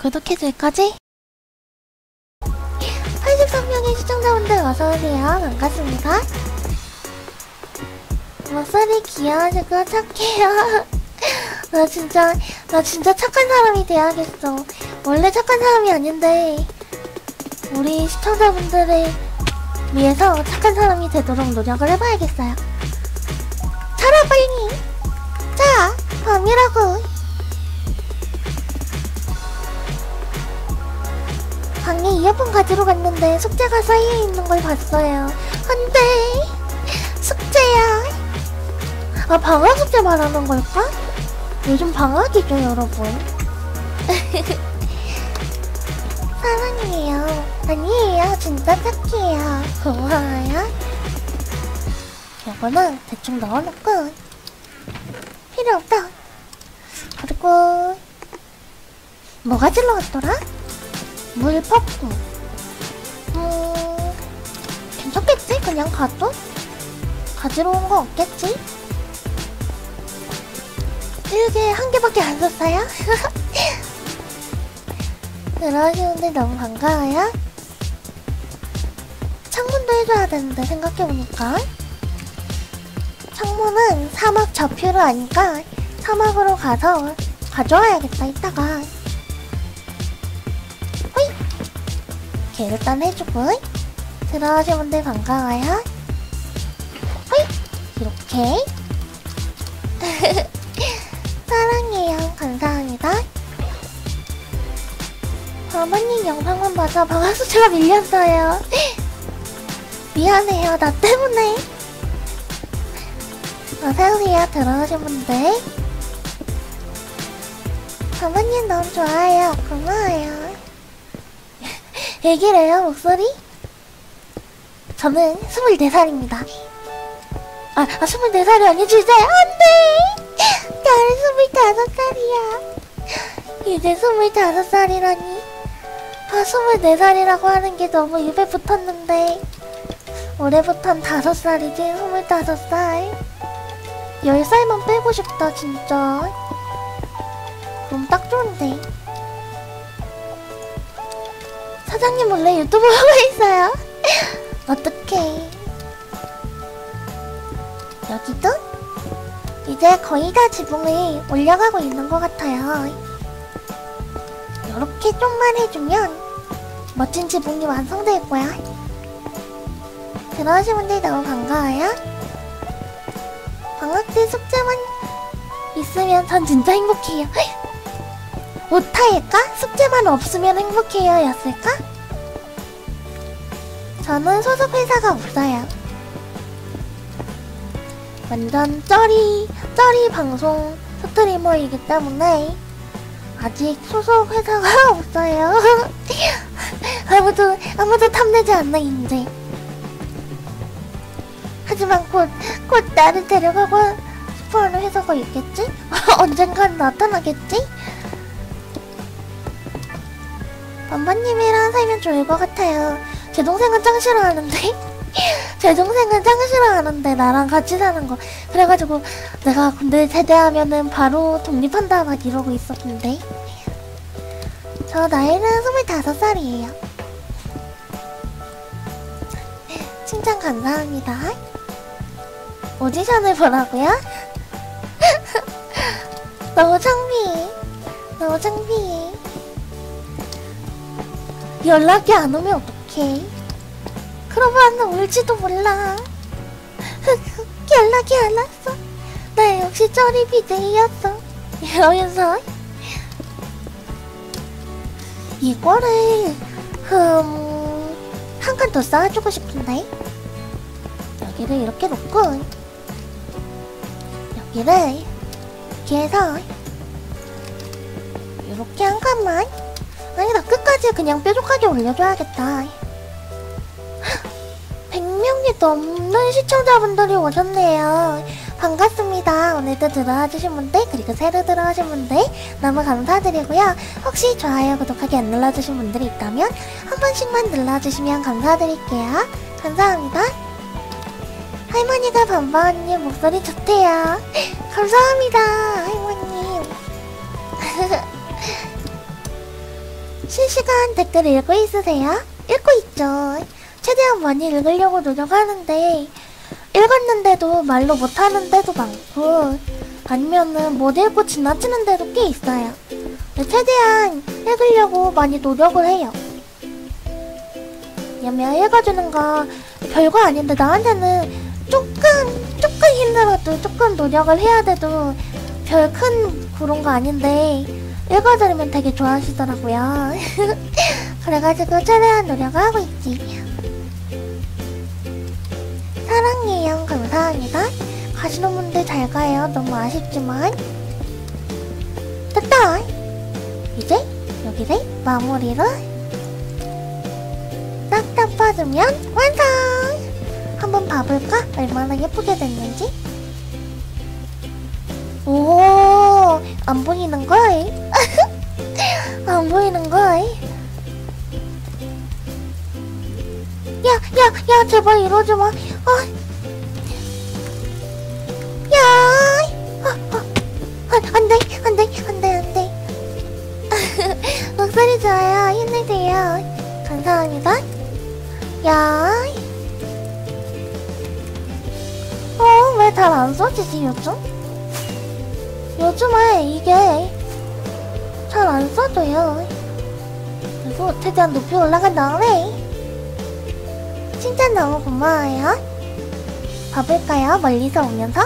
구독해줄 거지? 83명의 시청자분들 어서오세요. 반갑습니다. 목소리 귀여워지고 착해요. 나 진짜, 나 진짜 착한 사람이 돼야겠어. 원래 착한 사람이 아닌데, 우리 시청자분들을 위해서 착한 사람이 되도록 노력을 해봐야겠어요. 자라, 빨리! 자, 밤이라고! 방에 이어폰 가지러 갔는데 숙제가 쌓여 있는 걸 봤어요. 안 돼! 숙제야! 아, 방학 숙제 말하는 걸까? 요즘 방학이죠, 여러분. 사랑해요. 아니에요. 진짜 착해요. 고마워요. 요거는 대충 넣어놓고 필요 없다. 그리고 뭐가 질러갔더라? 물 퍼프. 음, 괜찮겠지? 그냥 가도? 가지러 온 거 없겠지? 일개 한 개밖에 안 샀어요? 들어오시는데 너무 반가워요. 창문도 해줘야 되는데 생각해보니까 창문은 사막 좌표로 아니까 사막으로 가서 가져와야겠다 이따가 이렇게 일단 해주고. 들어오신 분들 반가워요. 호이 이렇게. 사랑해요. 감사합니다. 어머님 영상만 봐서 방학수채가 밀렸어요. 미안해요. 나 때문에. 어서오세요. 들어오신 분들. 어머님 너무 좋아요. 고마워요 얘기래요 목소리? 저는 24살입니다. 아, 아 24살이 아니지 이제 안 돼! 나는 25살이야. 이제 25살이라니. 아 24살이라고 하는 게 너무 입에 붙었는데. 올해부턴 5살이지 25살. 10살만 빼고 싶다 진짜. 그럼 딱 좋은데 사장님 몰래 유튜브 하고 있어요 어떡해 여기도? 이제 거의 다 지붕을 올려가고 있는 것 같아요 이렇게 좀만 해주면 멋진 지붕이 완성될 거야 들어오신 분들 너무 반가워요 방학 때 숙제만 있으면 전 진짜 행복해요 오타일까? 숙제만 없으면 행복해요 였을까? 저는 소속 회사가 없어요 완전 쩌리 쩌리 방송 스트리머이기 때문에 아직 소속 회사가 없어요 아무도 아무도 탐내지 않나 이제 하지만 곧 곧 나를 데려가고 싶어하는 회사가 있겠지? 언젠간 나타나겠지? 반반님이랑 살면 좋을 것 같아요. 제 동생은 짱 싫어하는데? 제 동생은 짱 싫어하는데 나랑 같이 사는 거. 그래가지고 내가 군대 제대하면은 바로 독립한다 막 이러고 있었는데. 저 나이는 25살이에요. 칭찬 감사합니다. 오디션을 보라고요? 너무 창피해. 너무 창피해. 연락이 안 오면 어떡해? 그러면 올지도 몰라. 연락이 안 왔어. 나 역시 쩌리 비 데이였어. 이러면서 이거를 흠한 칸 더 쌓아주고 싶은데 여기를 이렇게 놓고 여기를 이렇게 해서 이렇게 한 칸만 아니다 끝까지 그냥 뾰족하게 올려줘야겠다 100명이 넘는 시청자분들이 오셨네요. 반갑습니다. 오늘도 들어와주신 분들 그리고 새로 들어오신 분들 너무 감사드리고요. 혹시 좋아요 구독하기 안 눌러주신 분들이 있다면 한 번씩만 눌러주시면 감사드릴게요. 감사합니다. 할머니가 반바언님 목소리 좋대요. 감사합니다 할머님. 실시간 댓글 읽고 있으세요? 읽고 있죠. 최대한 많이 읽으려고 노력하는데 읽었는데도 말로 못하는 데도 많고 아니면은 못 읽고 지나치는 데도 꽤 있어요. 최대한 읽으려고 많이 노력을 해요. 왜냐면 읽어주는 거 별거 아닌데 나한테는 조금 조금 힘들어도 조금 노력을 해야 돼도 별 큰 그런 거 아닌데 읽어드리면 되게 좋아하시더라고요. 그래가지고 최대한 노력을 하고 있지. 가시는 분들 잘 가요. 너무 아쉽지만. 됐다! 이제 여기를 마무리를 싹다 빠주면 완성! 한번 봐볼까? 얼마나 예쁘게 됐는지? 오, 안 보이는 걸? 안 보이는 걸? 야, 야, 야, 제발 이러지 마. 아. 써지지, 요즘? 요즘에 이게 잘 안 써져요. 그리고 최대한 높이 올라간 다음에 칭찬 너무 고마워요. 봐볼까요? 멀리서 오면서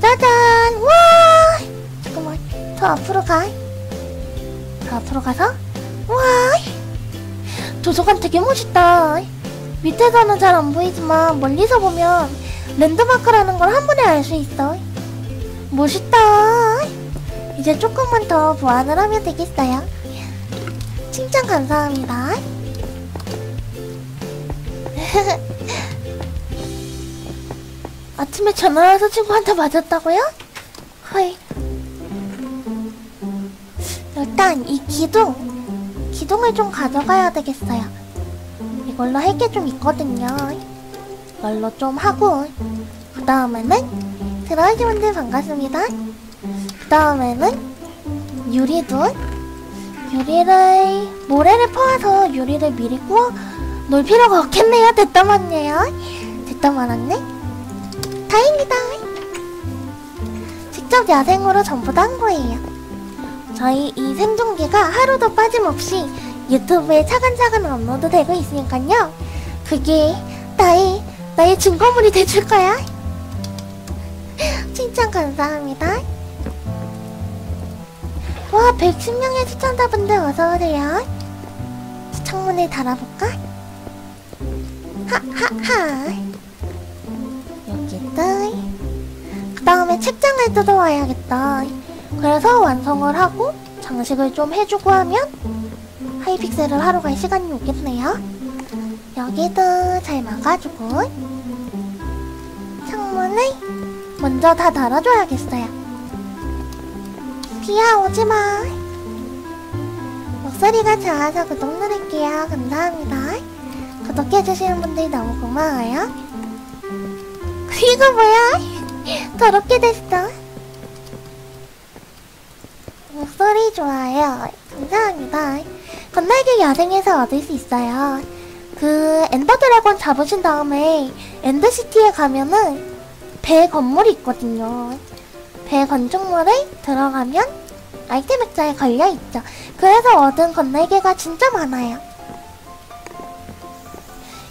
짜잔! 와! 잠깐만, 더 앞으로 가. 더 앞으로 가서 와! 도서관 되게 멋있다. 밑에서는 잘 안 보이지만 멀리서 보면 랜드마크라는 걸 한 번에 알 수 있어. 멋있다. 이제 조금만 더 보완을 하면 되겠어요. 칭찬 감사합니다. 아침에 전화 와서 친구한테 맞았다고요? 헐. 일단 이 기둥, 기둥을 좀 가져가야 되겠어요. 이걸로 할 게 좀 있거든요. 이걸로 좀 하고 그 다음에는 들어오신 분들 반갑습니다. 그 다음에는 유리도 유리를 모래를 퍼와서 유리를 미리 구워 놓을 필요가 없겠네요. 됐다 맞네요. 됐다 말았네. 다행이다. 직접 야생으로 전부 다 한 거예요. 저희 이 생중계가 하루도 빠짐없이 유튜브에 차근차근 업로드 되고 있으니까요. 그게 나의 나의 증거물이 돼줄 거야. 칭찬 감사합니다. 와, 110명의 시청자분들 어서오세요. 창문을 달아볼까? 하하하. 여기들. 그 다음에 책장을 뜯어와야겠다. 그래서 완성을 하고 장식을 좀 해주고 하면 하이픽셀을 하러 갈 시간이 오겠네요. 여기도 잘 막아주고 창문을 먼저 다 달아줘야겠어요. 비야 오지마. 목소리가 좋아서 구독 누를게요. 감사합니다. 구독해주시는 분들 너무 고마워요. 이거 뭐야? 더럽게 됐어. 목소리 좋아요. 감사합니다. 건날개 야생에서 얻을 수 있어요. 그 엔더 드래곤 잡으신 다음에 엔드시티에 가면은 배 건물이 있거든요. 배 건축물에 들어가면 아이템 액자에 걸려 있죠. 그래서 얻은 건날개가 진짜 많아요.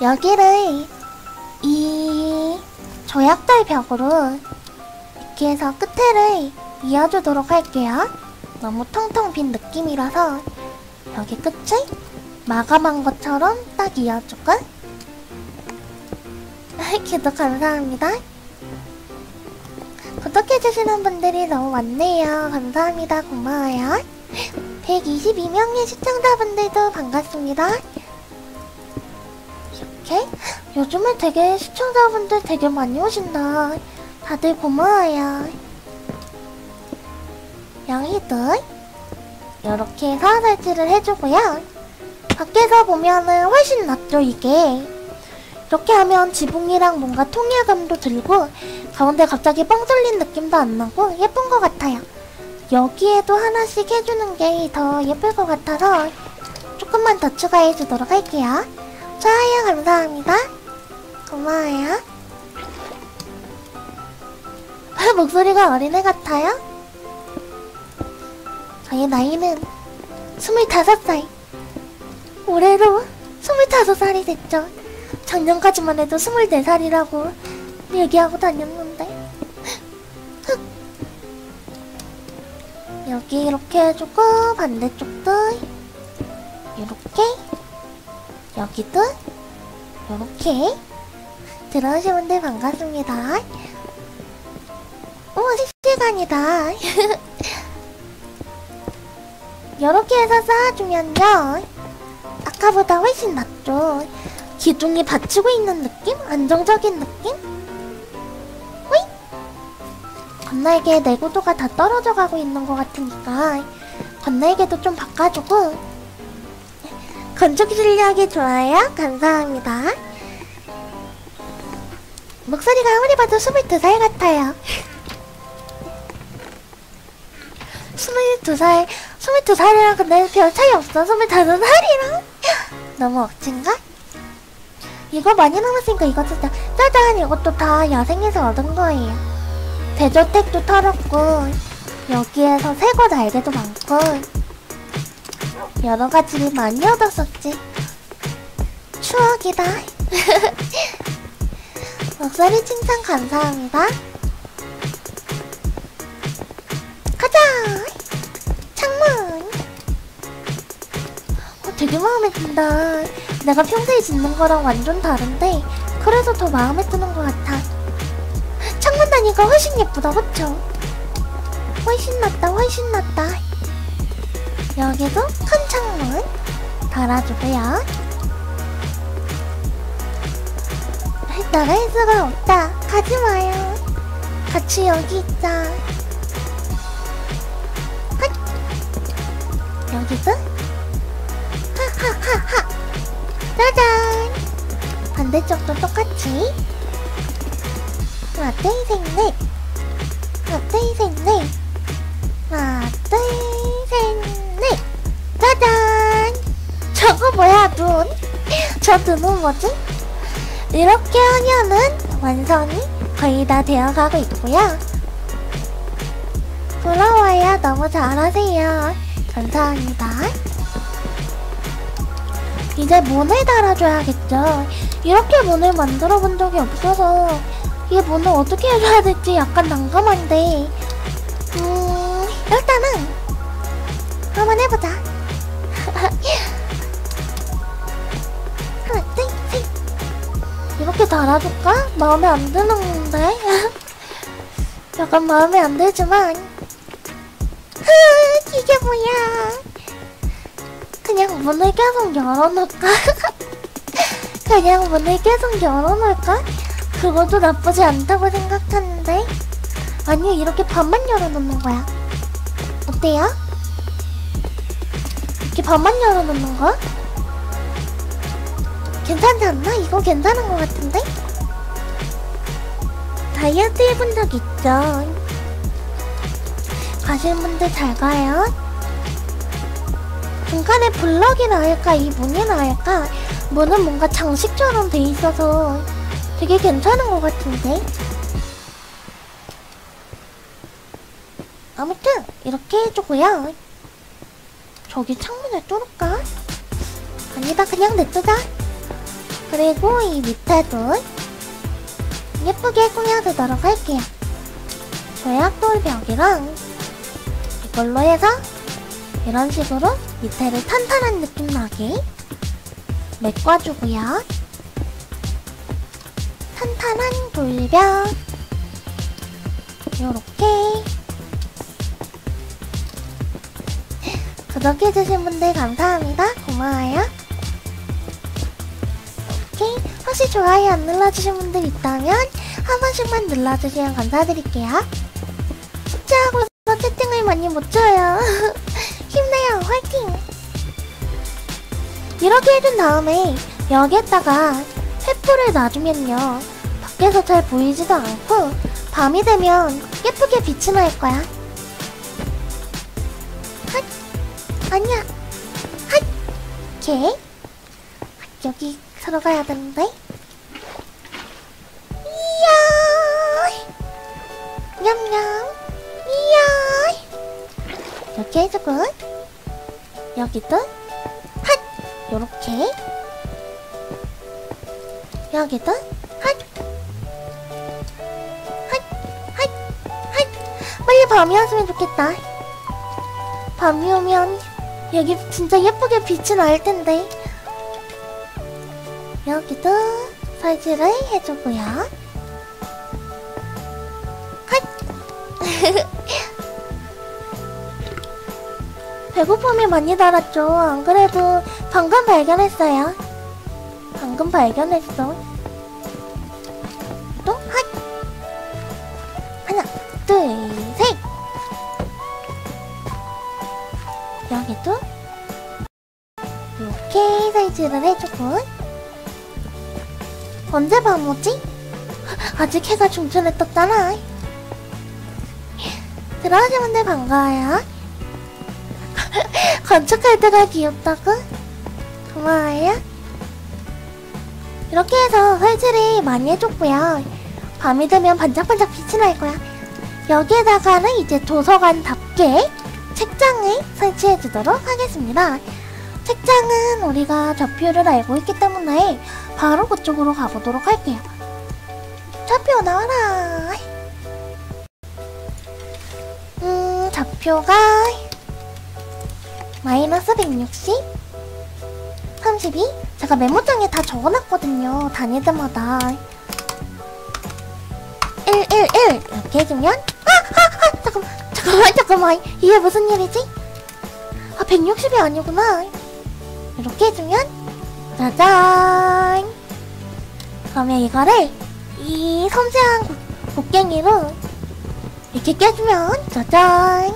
여기를 이 조약돌 벽으로 이렇게 해서 끝을 이어주도록 할게요. 너무 텅텅 빈 느낌이라서 여기 끝을 마감한 것처럼 딱 이어주고 구독 감사합니다. 구독해주시는 분들이 너무 많네요. 감사합니다. 고마워요. 122명의 시청자분들도 반갑습니다. 이렇게 요즘에 되게 시청자분들 되게 많이 오신다. 다들 고마워요. 양이들 이렇게 해서 설치를 해주고요. 밖에서 보면은 훨씬 낫죠 이게. 이렇게 하면 지붕이랑 뭔가 통일감도 들고 가운데 갑자기 뻥 뚫린 느낌도 안 나고 예쁜 것 같아요. 여기에도 하나씩 해주는 게 더 예쁠 것 같아서 조금만 더 추가해 주도록 할게요. 좋아요, 감사합니다. 고마워요. 목소리가 어린애 같아요? 저의 나이는 25살. 올해로 25살이 됐죠. 작년까지만 해도 24살이라고 얘기하고 다녔는데. 여기 이렇게 해주고 반대쪽도 이렇게 여기도 이렇게 들어오신 분들 반갑습니다. 오 실시간이다. 이렇게 해서 쌓아주면요 아까보다 훨씬 낫죠. 기둥이 받치고 있는 느낌? 안정적인 느낌? 호이? 건날개의 내구도가 다 떨어져 가고 있는 것 같으니까 건날개도 좀 바꿔주고 건축 실력이 좋아요? 감사합니다. 목소리가 아무리 봐도 22살 같아요. 22살, 22살이랑 근데 별 차이 없어. 25살이랑? 너무 억진가? 이거 많이 남았으니까 이거 진짜 짜잔 이것도 다 야생에서 얻은 거예요. 대저택도 털었고 여기에서 새거 날개도 많고 여러 가지 많이 얻었었지. 추억이다. 목소리 칭찬 감사합니다. 가자! 창문! 어, 되게 마음에 든다. 내가 평소에 짓는 거랑 완전 다른데, 그래서 더 마음에 드는 것 같아. 창문 다니가 훨씬 예쁘다, 그쵸? 훨씬 낫다, 훨씬 낫다. 여기도 큰 창문 달아주고요. 나갈 수가 없다. 가지 마요. 같이 여기 있자. 핫! 여기도? 하하하하! 짜잔! 반대쪽도 똑같이. 하나, 둘, 셋, 넷. 하나, 둘, 셋, 넷. 하나, 둘, 셋, 넷. 짜잔! 저거 뭐야, 눈? 저 눈은 뭐지? 이렇게 하면은 완성이 거의 다 되어가고 있고요. 부러워요. 너무 잘하세요. 감사합니다. 이제 문을 달아줘야겠죠. 이렇게 문을 만들어 본 적이 없어서 이 문을 어떻게 해줘야 될지 약간 난감한데 음... 일단은 한번 해보자. 하나, 둘, 셋. 이렇게 달아줄까? 마음에 안 드는데? 약간 마음에 안 들지만 흐, 이게 뭐야 문을 계속 열어놓을까? 그냥 문을 계속 열어놓을까? 그것도 나쁘지 않다고 생각하는데 아니 이렇게 반만 열어놓는 거야 어때요? 이렇게 반만 열어놓는 거? 괜찮지 않나? 이거 괜찮은 것 같은데? 다이어트 해본 적 있죠? 가실 분들 잘 가요. 중간에 블럭이나 할까, 이 문이나 할까? 문은 뭔가 장식처럼 돼 있어서 되게 괜찮은 것 같은데? 아무튼, 이렇게 해주고요. 저기 창문을 뚫을까? 아니다, 그냥 냅두자. 그리고 이 밑에도 예쁘게 꾸며주도록 할게요. 조약돌 벽이랑 이걸로 해서 이런 식으로 밑에를 탄탄한 느낌 나게 메꿔주고요. 탄탄한 돌벽 요렇게 구독해주신 분들 감사합니다. 고마워요. 이렇게 혹시 좋아요 안 눌러주신 분들 있다면 한 번씩만 눌러주시면 감사드릴게요. 이렇게 해준 다음에 여기에다가 횃불을 놔주면요. 밖에서 잘 보이지도 않고 밤이 되면 예쁘게 빛이 날 거야. 아니야. 핫! 오케이. 여기 들어가야 되는데. 이야! 냠냠. 이야! 이렇게 해주고. 여기도. 핫! 요렇게. 여기도. 핫! 핫! 핫! 핫! 빨리 밤이 왔으면 좋겠다. 밤이 오면 여기 진짜 예쁘게 빛이 날 텐데. 여기도 설치를 해주고요. 핫! 배고픔이 많이 달았죠. 안 그래도 방금 발견했어요. 방금 발견했어. 또 핫! 하나, 둘, 셋! 여기도 이렇게 설치를 해주고 언제 밤 오지? 아직 해가 중천에 떴잖아 들어오시면 돼 반가워요 건축할 때가 귀엽다고? 고마워요 이렇게 해서 설치를 많이 해줬고요 밤이 되면 반짝반짝 빛이 날 거야 여기에다가는 이제 도서관답게 책장을 설치해 주도록 하겠습니다. 책장은 우리가 좌표를 알고 있기 때문에 바로 그쪽으로 가보도록 할게요. 좌표 나와라. 음, 좌표가 마이너스 160, 32. 제가 메모장에 다 적어놨거든요. 다닐 때마다. 111 이렇게 해주면 아! 아! 아! 잠깐만 잠깐만 잠깐만 이게 무슨 일이지? 아 160이 아니구나 이렇게 해주면 짜잔 그러면 이거를 이 섬세한 곡- 곡괭이로 이렇게 깨주면 짜잔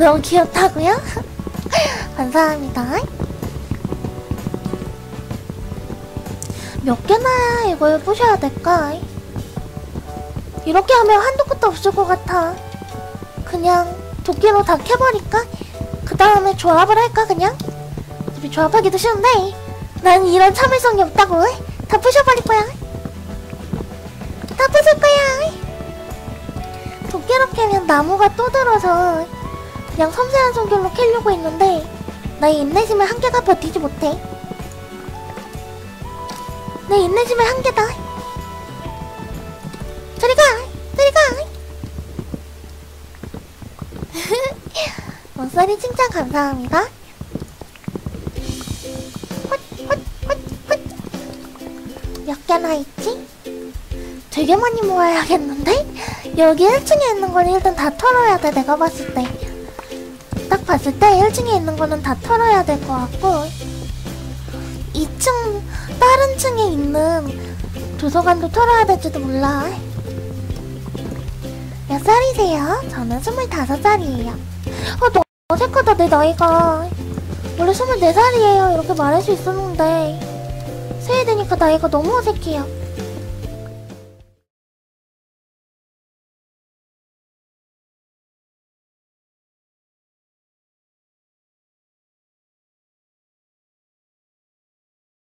너무 귀엽다고요? 감사합니다. 몇 개나 이걸 부셔야 될까? 이렇게 하면 한도 끝도 없을 것 같아. 그냥 도끼로 다 캐버릴까? 그 다음에 조합을 할까 그냥? 어차피 조합하기도 쉬운데 난 이런 참을성이 없다고 다 부셔버릴 거야. 다 부술 거야. 도끼로 캐면 나무가 또 들어서 그냥 섬세한 손길로 캐려고 했는데 나의 인내심의 한계가 버티지 못해. 내 인내심의 한계다. 저리 가! 저리 가! 목소리 칭찬 감사합니다. 몇 개나 있지? 되게 많이 모아야겠는데? 여기 1층에 있는 건 일단 다 털어야 돼, 내가 봤을 때. 딱 봤을 때 1층에 있는 거는 다 털어야 될 것 같고 2층 다른 층에 있는 도서관도 털어야 될지도 몰라. 몇 살이세요? 저는 25살이에요. 어, 너 어색하다 내 나이가. 원래 24살이에요. 이렇게 말할 수 있었는데. 새해 되니까 나이가 너무 어색해요